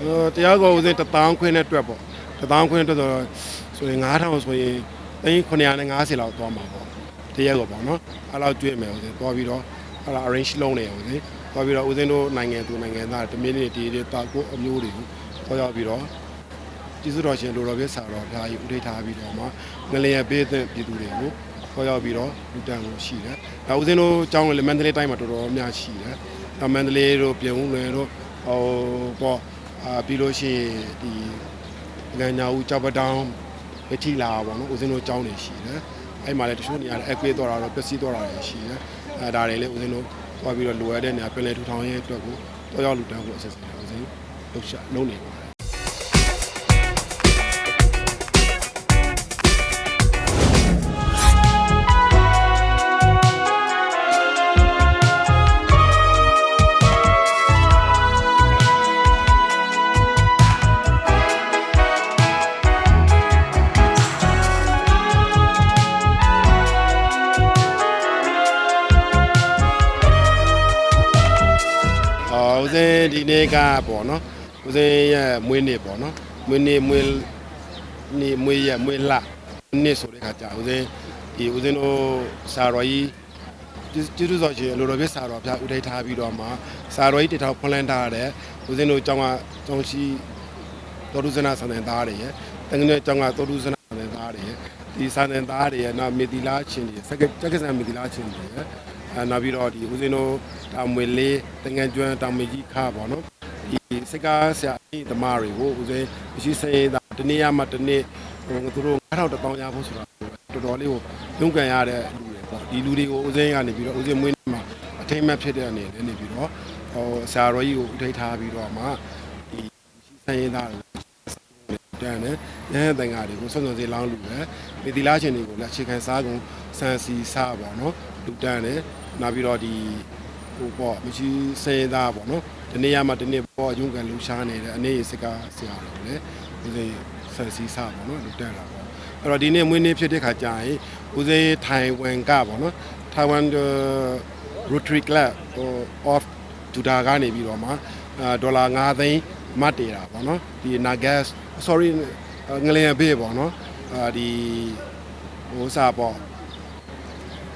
အဲတရားကောဦးစင်းတထောင်ခွင်းနဲ့တွက်ပေါ့တထောင်ခွင်းအတွက်ဆိုတော့ဆိုရင်9000ဆိုရင်သိန်း950လောက်သွားမှာပေါ့တရားကောပေါ့နော်အဲ့လောက်ကျွေးမယ်ဦးစင်းသွားပြီးတော့အဲ့ဒါ arrange လုပ်နေဦးစင်းသွားပြီးတော့ဦးစင်းတို့နိုင်ငံသူနိုင်ငံသားတမင်းနေတီတွေတာကိုအမျိုးတွေကိုသွားရောက်ပြီးတော့ကျေးဇူးတော်ရှင်လိုတော်ပြဆာတော်ဘုရားကြီးဥထိတ်ထားပြီးတော့မှငလျင်ပေးတဲ့ပြည်သူတွေကိုသွားရောက်ပြီးတော့လူတန်းကိုရှိတယ်ဒါဦးစင်းတို့ကျောင်းလည်းမန္တလေးတိုင်းမှာတော်တော်များရှိတယ်ဒါမန္တလေးတို့ပြင်ဦးလွင်တို့ဟိုပေါ့ အာပြီးလို့ရှိရင်ဒီငန်ညာဦးကြောက်ပတောင်းဝထီလာပေါ့နော်ဦးစင်းတို့ကျောင်းတွေရှိတယ်အဲ့မှာလည်းတချို့နေရာလည်းအကွေးသွားတာတော့ပျက်စီးသွားတာတွေရှိတယ်အဲဒါတွေလည်းဦးစင်းတို့သွားပြီးတော့လိုရတဲ့နေရာပြည်လဲထူထောင်ရေးအတွက်ကိုတော့ရောက်လူတန်းကိုအစစ်အစစ်ဦးစင်းလှုပ်ရှားလုပ်နေပါတယ် ပေါ့နော်ဦးစင်းရဲ့မွေးနေ့ပေါ့နော်မွေးနေ့မွေးနေ့မွေးရက်မွေးလနေ့ဆိုတဲ့ခါကြာဦးစင်းဒီဦးစင်းတို့စာတော်ကြီးကျေးဇူးတော်ရှင်လိုတော်ပြစာတော်ဖျားဦးထိတ်ထားပြီးတော့မှစာတော်ကြီးတထောင်ဖွင့်လန်းထားတဲ့ဦးစင်းတို့ကျောင်းကကျောင်းရှိတော်ထုဇနာဆန္ဒသားတွေရဲ့တကယ်နဲ့ကျောင်းကတော်ထုဇနာဆန္ဒသားတွေရဲ့ဒီဆန္ဒသားတွေရဲ့နောက်မေတီလာချင်းတွေစက်ကစက်ကစံမေတီလာချင်းတွေရဲ့အဲနောက်ပြီးတော့ဒီဦးစင်းတို့တာမွေလေးတငယ်ကျွမ်းတာမွေကြီးခါပေါ့နော်ဒီ စိတ်ကားဆရာအင်းသမားတွေကိုဦးစင်းမရှိစရင်တာတနေ့ရမှတနေ့ဟိုသူတို့9000တောင်းရဖို့ဆိုတာတော်တော်လေးကိုရုန်းကန်ရတဲ့လူတွေပေါ့ဒီလူတွေကိုဦးစင်းကနေပြီးတော့ဦးစင်းမွေးနေ့မှာအထိမ့်မဲ့ဖြစ်တဲ့အနေနဲ့နေပြီးတော့ဟိုဆရာတော်ကြီးကိုဥထိတ်ထားပြီးတော့မှဒီမရှိစရင်တာတွေတန်းနဲ့ရဟန်းတန်ဃာတွေကိုဆွမ်းဆွမ်းစေးလောင်းလူပဲဒီသီလရှင်တွေကိုလည်းအခြေခံစားကုန်စံစီစားပေါ့နော်လူတန်းနဲ့နောက်ပြီးတော့ဒီ ဟိုပေါ့မရှိစရင်သားပေါ့နော်ဒီနေ့ရမှဒီနေ့ပေါ့ရုံးကန်လူရှားနေတဲ့အနေရစကားဆရာတော်လည်းဦးစိစံစီစားပေါ့နော်လူတန်းလာပေါ့အဲ့တော့ဒီနေ့မွေးနေ့ဖြစ်တဲ့ခါကျရင်ဦးစိထိုင်ဝမ်ကပေါ့နော်ထိုင်ဝမ် Rotary Club ဟို of ဒူဒါကနေပြီးတော့မှအာဒေါ်လာ9သိန်းမတ်တေတာပေါ့နော်ဒီ Nagas sorry ငလျင်ဘေးပေါ့နော်အာဒီဟိုစားပေါ့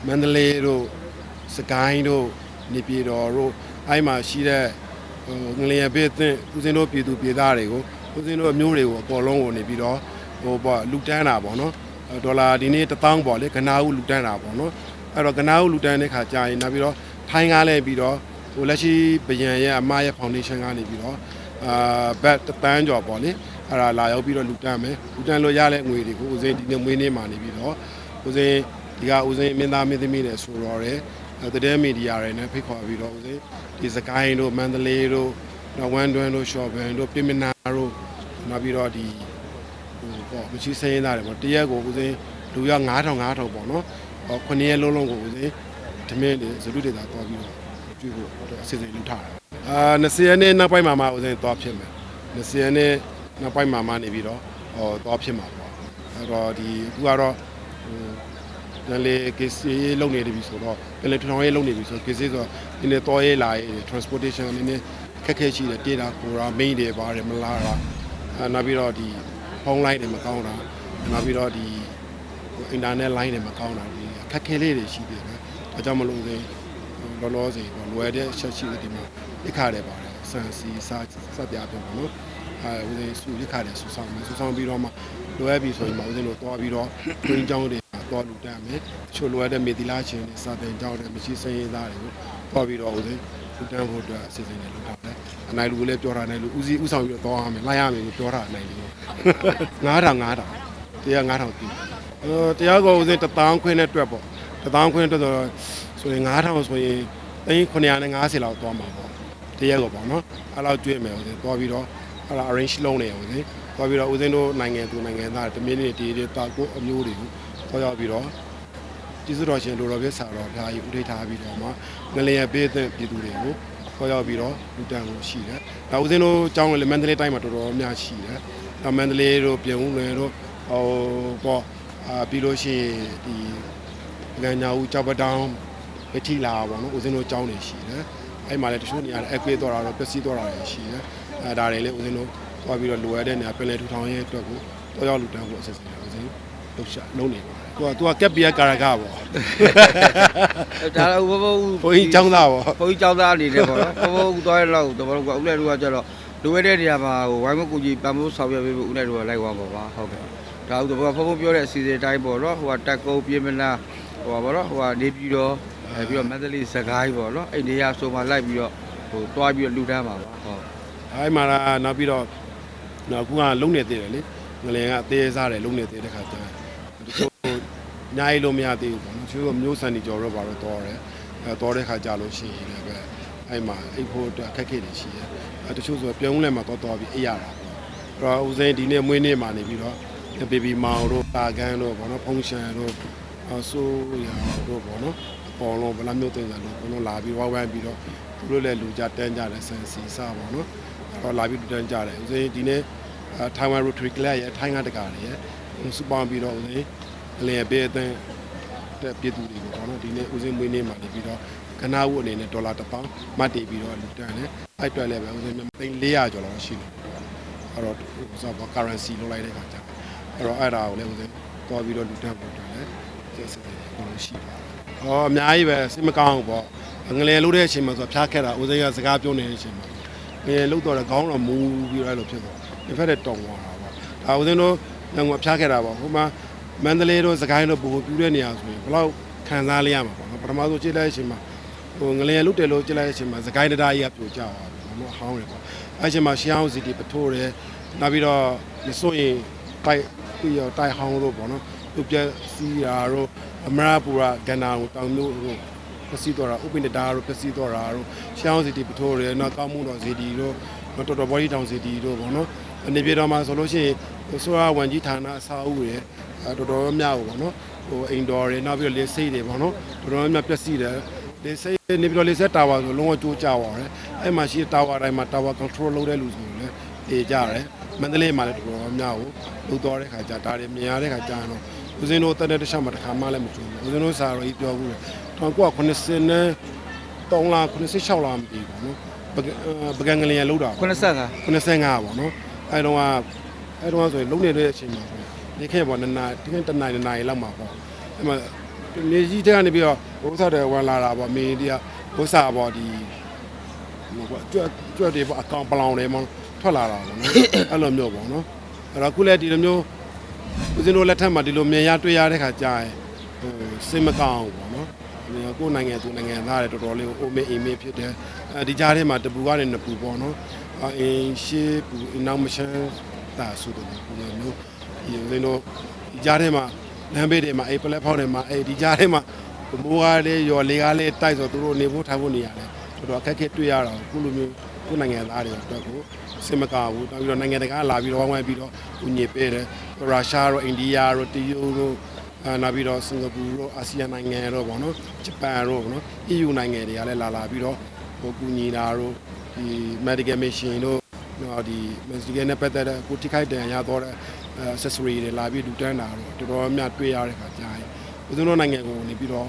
မန္တလေးတို့စကိုင်းတို့ နေပြည်တော်တို့အဲ့မှာရှိတဲ့ဟိုငလျင်ဘေးအသင်းဦးစင်းတို့ပြည်သူပြည်သားတွေကိုဦးစင်းတို့အမျိုးတွေကိုအပေါ်လုံးကိုနေပြီးတော့ဟိုပေါ့လူတန်းတာပေါ့နော်ဒေါ်လာဒီနေ့1000ပေါ့လေကနာဦးလူတန်းတာပေါ့နော်အဲ့တော့ကနာဦးလူတန်းတဲ့ခါကြာရင်နောက်ပြီးတော့ထိုင်းကားလဲပြီးတော့ဟိုလက်ရှိဗယံရဲ့အမရဲ့ foundation ကနေပြီးတော့အာဘတ်တန်းကျော်ပေါ့လေအဲ့ဒါလာရောက်ပြီးတော့လူတန်းမယ်လူတန်းလို့ရတဲ့ငွေတွေကိုဦးစင်းဒီနေ့မွေးနေ့မှာနေပြီးတော့ဦးစင်းဒီကဦးစင်းမင်းသားမင်းသမီးတွေဆိုတော့တယ် တဲ့မီဒီယာတွေနဲ့ဖိတ်ခေါ်ပြီးတော့ဦးစင်းဒီစကိုင်းတို့မန္တလေးတို့နော်ဝမ်တွန်းတို့ရှော့ဘန်တို့ပြင်မနာတို့နောက်ပြီးတော့ဒီဟိုပေါ့မရှိစင်းသားတွေပေါ့တရက်ကိုဦးစင်းလူရ9000 9000ပေါ့နော်ဟောခုနှစ်ရက်လုံးလုံးကိုဦးစင်းဓမင်းတွေဇလူတွေသာတွားပြီးတော့ကျွေးဖို့အစီအစဉ်လုပ်ထားတယ်အာ20ရက်နေ့နောက်ပိုင်းမှာမှဦးစင်းတွားဖြစ်မယ်20ရက်နေ့နောက်ပိုင်းမှာမှနေပြီးတော့ဟောတွားဖြစ်မှာပေါ့အဲ့တော့ဒီအခုကတော့ဟို ပြန်လေကေစီလုံနေပြီဆိုတော့ပြန်လေထောင်ရေးလုံနေပြီဆိုကေစီဆိုတော့ဒီနေ့တော့ရေးလာရေး transportation နည်းနည်းခက်ခဲရှိတယ်တေတာကိုရာ main တွေပါတယ်မလားတာအဲနောက်ပြီးတော့ဒီဖုန်း line တွေမကောင်းတာနောက်ပြီးတော့ဒီ internet line တွေမကောင်းတာဒီခက်ခဲလေးတွေရှိတယ်နော်ဒါကြောင့်မလို့လေလောလောဆယ်ပေါ့လွယ်တဲ့ချက်ရှိတဲ့ဒီမှာိခါတယ်ပါတယ်စံစီစားစက်ပြပြပေါ့နော်အဲဦးစင်းစုိခါတယ်ဆူဆောင်မယ်ဆူဆောင်ပြီးတော့မှလွယ်ပြီဆိုရင်မှဦးစင်းတို့တွားပြီးတော့တွင်းချောင်းတွေ တွားလူတတ်မယ်ချို့လွယ်တဲ့မေတီလာချင်းတွေစာတင်ကြောင်းတွေမရှိစင်းရည်သားတွေကိုတွားပြီးတော့ဦးစင်းလူတန်းဖို့အတွက်အစီအစဉ်တွေလုပ်ထားတယ်အနိုင်လူကိုလည်းပြောထားတယ်လူဦးစီးဦးဆောင်ပြီးတော့တွားရမယ်လိုက်ရမယ်လို့ပြောထားအနိုင်လူ9000 9000တရား9000တီးအဲတရားကောဦးစင်း1000ခွင်းနဲ့တွက်ပေါ့1000ခွင်းတွက်ဆိုတော့ဆိုရင်9000ဆိုရင်သိန်း950လောက်သွားမှာပေါ့တရားကောပေါ့နော်အဲ့လောက်ကျွေးမယ်ဦးစင်းတွားပြီးတော့အဲ့ဒါ arrange လုပ်နေဦးစင်းတွားပြီးတော့ဦးစင်းတို့နိုင်ငံသူနိုင်ငံသားတမင်းတွေတီတွေတာကိုအမျိုးတွေကို တွားရောက်ပြီးတော့ကျေးဇူးတော်ရှင်လိုတော်ပြဆာတော်ဘုရားကြီးဥထိတ်ထားပြီးတော့မှငလျင်ပေးတဲ့ပြည်သူတွေကိုခေါ်ရောက်ပြီးတော့လူတန်းကိုရှိတယ်။ဒါဦးစင်းတို့ကျောင်းလည်းမန္တလေးတိုင်းမှာတော်တော်များရှိတယ်။ဒါမန္တလေးတို့ပြင်ဦးလွင်တို့ဟိုပေါ့အာပြီးလို့ရှိရင်ဒီငန်ညာဦးကြောက်ပတောင်းဝထီလာပေါ့နော်ဦးစင်းတို့ကျောင်းတွေရှိတယ်။အဲ့မှာလည်းတချို့နေရာလည်းအကွေးသွားတာတော့ပျက်စီးသွားတာတွေရှိတယ်။အဲဒါတွေလည်းဦးဇင်းတို့သွားပြီးတော့လိုအပ်တဲ့နေရာပြန်လည်ထူထောင်ရေးအတွက်ကိုတော့ရောက်လူတန်းဖို့အစစ်အစစ်ဦးဇင်း လှုပ်ရှားလုံးနေပါတယ်သူကသူကကက်ပီယကာရကပေါ့ဒါတော့ဘဘဘုန်းကြီးចောင်းသားပေါ့ဘုန်းကြီးကျောင်းသားအနေနဲ့ပေါ့နော်ဘဘသွားရလောက်တော့ဘာလို့ကဦးလေးတို့ကကြတော့လိုရတဲ့နေရာမှာဟိုဝိုင်းမကူကြီးပံမိုးဆောင်ရွက်ပေးဖို့ဦးလေးတို့ကလိုက်သွားပါပါဟုတ်ကဲ့ဒါဦးတော့ဘဘဘပြောတဲ့အစီအစဉ်တိုင်းပေါ့နော်ဟိုကတက်ကုန်းပြင်းမလားဟိုပါပေါ့နော်ဟိုကနေပြီးတော့အဲပြီးတော့မန္တလေးစကိုင်းပေါ့နော်အဲ့နေရာဆိုမှလိုက်ပြီးတော့ဟိုတွားပြီးတော့လူတန်းပါပါဟုတ်အဲဒီမှာနောက်ပြီးတော့နောက်ခုကလုံးနေသေးတယ်လေ ငလင်ကအသေးစားတယ်လုံးနေသေးတဲ့ခါကျရင်တချို့ညာရီလို့မရသေးဘူးပေါ့နော်တချို့မျိုးဆန်ဒီကြော်တော့ပါတော့တော်တယ်အဲတော်တဲ့ခါကြလို့ရှိရင်လည်းပဲအဲဒီမှာအိတ်ဖို့အတွက်အခက်အခဲတွေရှိတယ်အဲတချို့ဆိုပြုံးလဲမှာတော်တော်ပြီးအိပ်ရတာပေါ့အဲ့တော့ဦးစိန်ဒီနေ့မွေးနေ့မှာနေပြီးတော့ဘေဘီမောင်တို့တာကန်တို့ပေါ့နော်ဖုန်ရှန်တို့အဆိုးရတို့ပေါ့နော်အပေါ်လုံးဗလာမျိုးတင်ကြလို့ဘုံလုံးလာပြီးဝိုင်းဝိုင်းပြီးတော့သူတို့လည်းလူကြတန်းကြတယ်ဆန်စီစားပေါ့နော်တော့လာပြီးတူတန်းကြတယ်ဦးစင်းဒီနေ့ ထိုင်ဝမ် Rotary Club ရဲ့ထိုင်းကတကာတွေရဲ့စူပေါင်းပြီးတော့ဦးစင်းအလျင်ပေးအသင်းတဲ့ပြည်သူတွေကိုပေါ့နော်ဒီနေ့ဦးစင်းမွေးနေ့မှာနေပြီးတော့ကနာဝတ်အနေနဲ့ဒေါ်လာ1000မှတ်တည်ပြီးတော့လူတန်းတယ်အဲ့အတွက်လည်းပဲဦးစင်းမြန်မာသိန်း400ကျော်လောက်ရှိတယ်အဲ့တော့ဥစားပေါ့ currency လောက်လိုက်တဲ့ခါကျတော့အဲ့တော့အဲ့ဒါကိုလည်းဦးစင်းတော်ပြီးတော့လူတန်းဖို့အတွက်လည်းစိတ်စိတ်အကုန်လုံးရှိပါတယ်ဟောအများကြီးပဲစိတ်မကောင်းဘူးပေါ့ငလျင်လို့တဲ့အချိန်မှာဆိုဖျားခက်တာဦးစင်းကစကားပြောနေတဲ့အချိန်မှာ ငယ်လုတ်တော့ခေါင်းတော့မူပြီးတော့အဲ့လိုဖြစ်သွားဒီဖက်တဲ့တောင်သွားတာပေါ့ဒါဦးဇင်းတို့ငငဖျားခဲ့တာပေါ့ဟိုမှာမန္တလေးတို့စကိုင်းတို့ဘူပြူတဲ့နေရာဆိုရင်ဘယ်လောက်ခံစားလိုက်ရမှာပေါ့နော်ပထမဆုံးကြည့်လိုက်တဲ့အချိန်မှာဟိုငလျင်လုတ်တယ်လို့ကြည့်လိုက်တဲ့အချိန်မှာစကိုင်းတရားကြီးကပြိုကျသွားတယ်ပေါ့နော်အဟောင်းတယ်ပေါ့အဲ့အချိန်မှာရှမ်းအောင်စီတီပထိုးတယ်နောက်ပြီးတော့မစိုးရင်တိုက်ပြီးတော့တိုက်ဟောင်းတို့ပေါ့နော်သူပြက်စီးရာတို့အမရပူရာကန္နာကိုတောင်တို့ ဟိုပစီတော့တာဥပိနတာတို့ပစီတော့တာတို့ရှောင်းစီတီပထိုးတယ်နောက်ကောင်းမှုတော်စီတီတို့တော်တော်ဘော်ဒီတောင်စီတီတို့ပေါ့နော်အနေပြေတော်မှာဆိုလို့ရှိရင်ဆိုရဝန်ကြီးဌာနအစာအုပ်ရယ်အဲတော်တော်များများပေါ့နော်ဟိုအိမ်တော်တွေနောက်ပြီးတော့လေစိတ်တွေပေါ့နော်တော်တော်များများပျက်စီးတယ်လေစိတ်နေပြီးတော့လေဆက်တာဝါဆိုလုံးဝကြိုးကြသွားတယ်အဲ့မှာရှိတာဝါတိုင်းမှာတာဝါ control လုပ်တဲ့လူဆိုရင်လည်းအေးကြတယ်မန္တလေးမှာလည်းတော်တော်များများကိုလှုပ်တော်တဲ့ခါကျဒါတွေမြင်ရတဲ့ခါကျရင်တော့ဦးဇင်းတို့တက်တဲ့တစ်ချက်မှာတစ်ခါမှလည်းမကြုံဘူးဦးဇင်းတို့စာရောကြီးပြောဘူးလေ 1980နဲ့3လား86လားမသိဘူးနော်ပကပကံငလျင်လောက်တာ85 85ပေါ့နော်အဲတုန်းကအဲတုန်းကဆိုရင်လုံနေတဲ့အချိန်မှာဆိုရင်ဒီခေတ်ပေါ့နနာဒီခေတ်တနိုင်တနိုင်လောက်မှာပေါ့အဲမှာနေကြီးတဲ့ကနေပြီးတော့ဘုစားတယ်ဝင်လာတာပေါ့မင်းတရားဘုစားပေါ့ဒီဟိုပေါ့ကြွတ်ကြွတ်တွေပေါ့အကောင်ပလောင်တွေမထွက်လာတာပေါ့နော်အဲ့လိုမျိုးပေါ့နော်အဲ့တော့ခုလည်းဒီလိုမျိုးဦးဇင်းတို့လက်ထက်မှာဒီလိုမြင်ရတွေ့ရတဲ့ခါကြာရင်ဟိုစိတ်မကောင်းဘူးပေါ့နော် ကိုယ်နိုင်ငံသူနိုင်ငံသားတွေတော်တော်လေးကိုအိုမေးအိမ်မေးဖြစ်တယ်အဲဒီကြားထဲမှာတပူကနေနှစ်ပူပေါ့နော်အင်းရှေးပူနောက်မချမ်းတာဆိုတော့ပုံစံမျိုးဒီလင်းတို့ဒီကြားထဲမှာလမ်းဘေးတွေမှာအေးပလက်ဖောက်တွေမှာအေးဒီကြားထဲမှာမိုးကားလေးရောလေကားလေးတိုက်ဆိုသူတို့နေဖို့ထိုင်ဖို့နေရတယ်တော်တော်အခက်အခဲတွေ့ရတာခုလိုမျိုးကိုယ်နိုင်ငံသားတွေအတွက်ကိုစင်မကဘူးနောက်ပြီးတော့နိုင်ငံတကာလာပြီးတော့ဝိုင်းဝိုင်းပြီးတော့ဦးညစ်ပေးတယ်ရုရှားတို့အိန္ဒိယတို့တရုတ်တို့ အာနောက်ပြီးတော့စင်ကာပူတို့အာဆီယံနိုင်ငံတို့ပေါ့နော်ဂျပန်တို့ပေါ့နော် EU နိုင်ငံတွေကလည်းလာလာပြီးတော့ဟိုကူညီတာတို့ဒီ medical mission တို့နော်ဒီ medical နဲ့ပတ်သက်တဲ့ကိုထိခိုက်ဒဏ်ရာရတော့တဲ့ accessory တွေလာပြီးလူတန်းတာတို့တော်တော်များတွေ့ရတဲ့ခါကြာရင်ဦးဇင်းတို့နိုင်ငံကိုနေပြီးတော့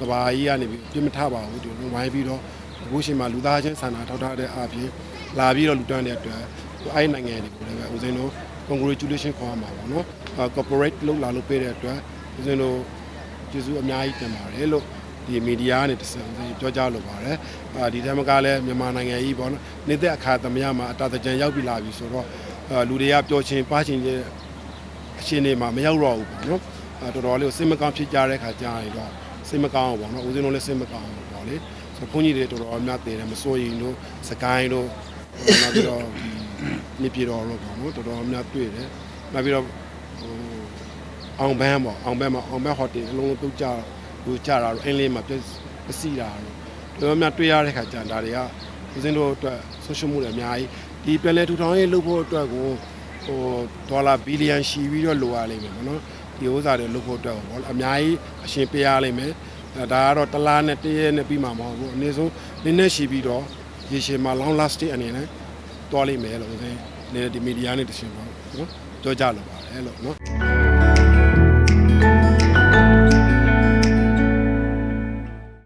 ကဘာကြီးကနေပြီးပြစ်မထပါဘူးဒီလိုဝိုင်းပြီးတော့အခုချိန်မှာလူသားချင်းဆန္ဒထောက်ထားတဲ့အပြင်လာပြီးတော့လူတန်းတဲ့အတွက်အဲ့နိုင်ငံတွေကိုလည်းပဲဦးဇင်းတို့ congratulation ခေါ်ရမှာပေါ့နော် corporate လောက်လာလို့ပေးတဲ့အတွက် ဦးဇင်းတို့ကျေးဇူးအများကြီးတင်ပါတယ်လို့ဒီမီဒီယာကနေတစံပြောကြားလိုပါတယ်အာဒီတမကလည်းမြန်မာနိုင်ငံကြီးပေါ့နော်နေတဲ့အခါသမယမှာအတာတကြံရောက်ပြီလာပြီဆိုတော့အာလူတွေကပျော်ချင်ပါချင်ရဲ့အရှင်တွေမှာမရောက်တော့ဘူးပေါ့နော်အာတော်တော်လေးကိုစိတ်မကောင်းဖြစ်ကြတဲ့ခါကြာရင်တော့စိတ်မကောင်းဘူးပေါ့နော်ဦးဇင်းတို့လည်းစိတ်မကောင်းဘူးပေါ့လေဆိုဘုန်းကြီးတွေတော်တော်များတယ်တယ်မစိုးရင်တို့စကိုင်းတို့နောက်ပြီးတော့ဒီနေပြည်တော်တို့ပေါ့နော်တော်တော်များတွေ့တယ်နောက်ပြီးတော့ဟို အောင်ဘန်းပေါ့အောင်ဘန်းမှာအောင်ဘန်းဟိုတယ်အလုံးလုံးတုတ်ကြလူကြတာတော့အင်းလေးမှာပြည့်ပစီတာတော့တော်တော်များတွေ့ရတဲ့ခါကျန်ဒါတွေကဦးဇင်းတို့အတွက်ဆိုရှယ်မှုတွေအများကြီးဒီပြန်လဲထူထောင်ရေးလုပ်ဖို့အတွက်ကိုဟိုဒေါ်လာဘီလီယံရှီပြီးတော့လိုရလိမ့်မယ်ပေါ့နော်ဒီဥစ္စာတွေလုပ်ဖို့အတွက်ပေါ့အများကြီးအရှင်ပေးရလိမ့်မယ်အဲဒါကတော့တစ်လားနဲ့တစ်ရက်နဲ့ပြီးမှာမဟုတ်ဘူးအနည်းဆုံးနည်းနည်းရှီပြီးတော့ရေရှည်မှာ long lasting အနေနဲ့တွားလိမ့်မယ်လို့ဦးဇင်းနေဒီမီဒီယာနဲ့တရှင်ပေါ့နော်ပြောကြလို့ပါတယ်လို့နော်